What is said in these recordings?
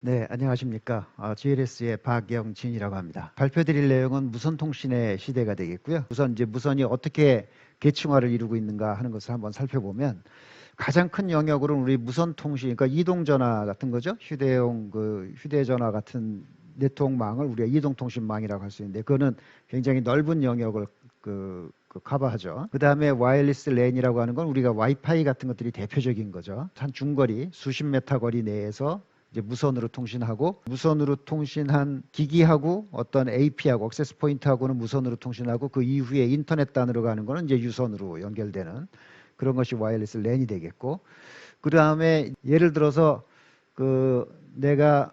네, 안녕하십니까. 어, GLS의 박영진이라고 합니다. 발표드릴 내용은 무선통신의 시대가 되겠고요. 우선 이제 무선이 어떻게 계층화를 이루고 있는가 하는 것을 한번 살펴보면 가장 큰 영역으로는 우리 무선통신, 그러니까 이동전화 같은 거죠. 휴대용 그 휴대전화 같은 네트워크망을 우리가 이동통신망이라고 할 수 있는데 그거는 굉장히 넓은 영역을 그, 그 커버하죠. 그 다음에 와이어리스 랜이라고 하는 건 우리가 와이파이 같은 것들이 대표적인 거죠. 한 중거리, 수십 메타 거리 내에서 이제 무선으로 통신하고 무선으로 통신한 기기하고 어떤 AP하고 액세스 포인트하고는 무선으로 통신하고 그 이후에 인터넷 단으로 가는 거는 이제 유선으로 연결되는 그런 것이 와이어리스 랜이 되겠고 그 다음에 예를 들어서 그 내가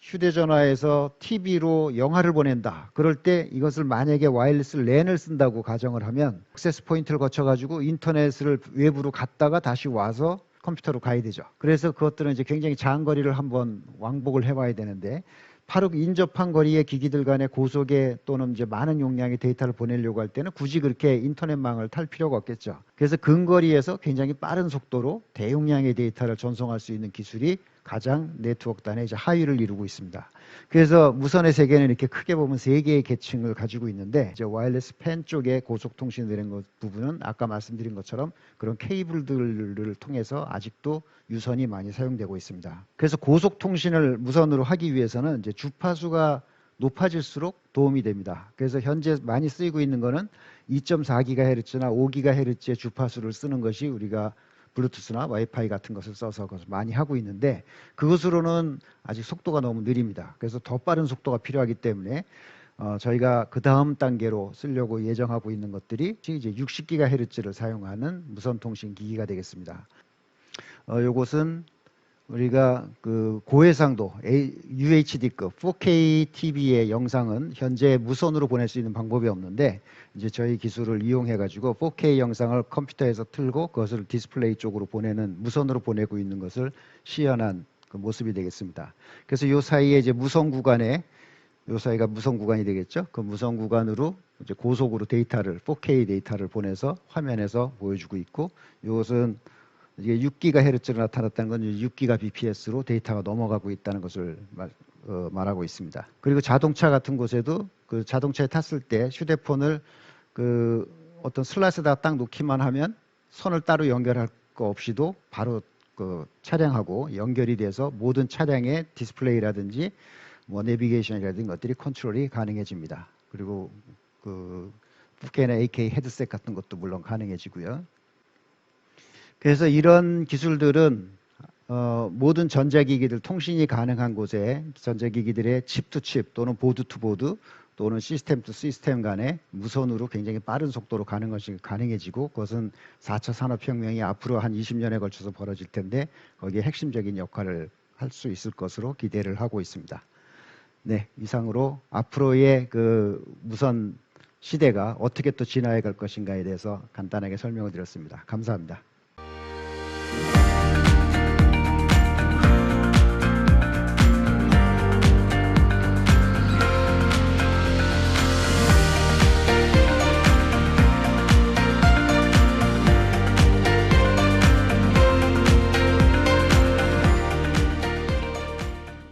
휴대전화에서 TV로 영화를 보낸다. 그럴 때 이것을 만약에 와이어리스 랜을 쓴다고 가정을 하면 액세스 포인트를 거쳐가지고 인터넷을 외부로 갔다가 다시 와서 컴퓨터로 가야 되죠. 그래서 그것들은 이제 굉장히 장거리를 한번 왕복을 해봐야 되는데 바로 인접한 거리의 기기들 간의 고속에 또는 이제 많은 용량의 데이터를 보내려고 할 때는 굳이 그렇게 인터넷망을 탈 필요가 없겠죠. 그래서 근거리에서 굉장히 빠른 속도로 대용량의 데이터를 전송할 수 있는 기술이 가장 네트워크 단의 이제 하위를 이루고 있습니다. 그래서 무선의 세계는 이렇게 크게 보면 세 개의 계층을 가지고 있는데 이제 와이어리스 팬 쪽에 고속 통신되는 것 부분은 아까 말씀드린 것처럼 그런 케이블들을 통해서 아직도 유선이 많이 사용되고 있습니다. 그래서 고속 통신을 무선으로 하기 위해서는 이제 주파수가 높아질수록 도움이 됩니다. 그래서 현재 많이 쓰이고 있는 거는 2.4GHz나 5GHz의 주파수를 쓰는 것이 우리가 블루투스나 와이파이 같은 것을 써서 그것을 많이 하고 있는데 그것으로는 아직 속도가 너무 느립니다. 그래서 더 빠른 속도가 필요하기 때문에 어, 저희가 그 다음 단계로 쓰려고 예정하고 있는 것들이 이제 60GHz를 사용하는 무선 통신 기기가 되겠습니다. 어, 요것은 우리가 그 고해상도 UHD급 4K TV의 영상은 현재 무선으로 보낼 수 있는 방법이 없는데 이제 저희 기술을 이용해 가지고 4K 영상을 컴퓨터에서 틀고 그것을 디스플레이 쪽으로 보내는 무선으로 보내고 있는 것을 시연한 그 모습이 되겠습니다. 그래서 요 사이에 이제 무선 구간에 요 사이가 무선 구간이 되겠죠. 그 무선 구간으로 이제 고속으로 데이터를 4K 데이터를 보내서 화면에서 보여주고 있고 이것은 이게 6GHz로 나타났다는 건 6GBps로 데이터가 넘어가고 있다는 것을 말, 어, 말하고 있습니다. 그리고 자동차 같은 곳에도 그 자동차에 탔을 때 휴대폰을 그 어떤 슬라이스에다 딱 놓기만 하면 선을 따로 연결할 거 없이도 바로 그 차량하고 연결이 돼서 모든 차량의 디스플레이라든지 뭐 내비게이션이라든지 것들이 컨트롤이 가능해집니다. 그리고 그 4K나 AK 헤드셋 같은 것도 물론 가능해지고요. 그래서 이런 기술들은 어, 모든 전자기기들 통신이 가능한 곳에 전자기기들의 칩 투 칩 또는 보드 투 보드 또는 시스템 투 시스템 간에 무선으로 굉장히 빠른 속도로 가는 것이 가능해지고 그것은 4차 산업혁명이 앞으로 한 20년에 걸쳐서 벌어질 텐데 거기에 핵심적인 역할을 할 수 있을 것으로 기대를 하고 있습니다. 네, 이상으로 앞으로의 그 무선 시대가 어떻게 또 진화해 갈 것인가에 대해서 간단하게 설명을 드렸습니다. 감사합니다.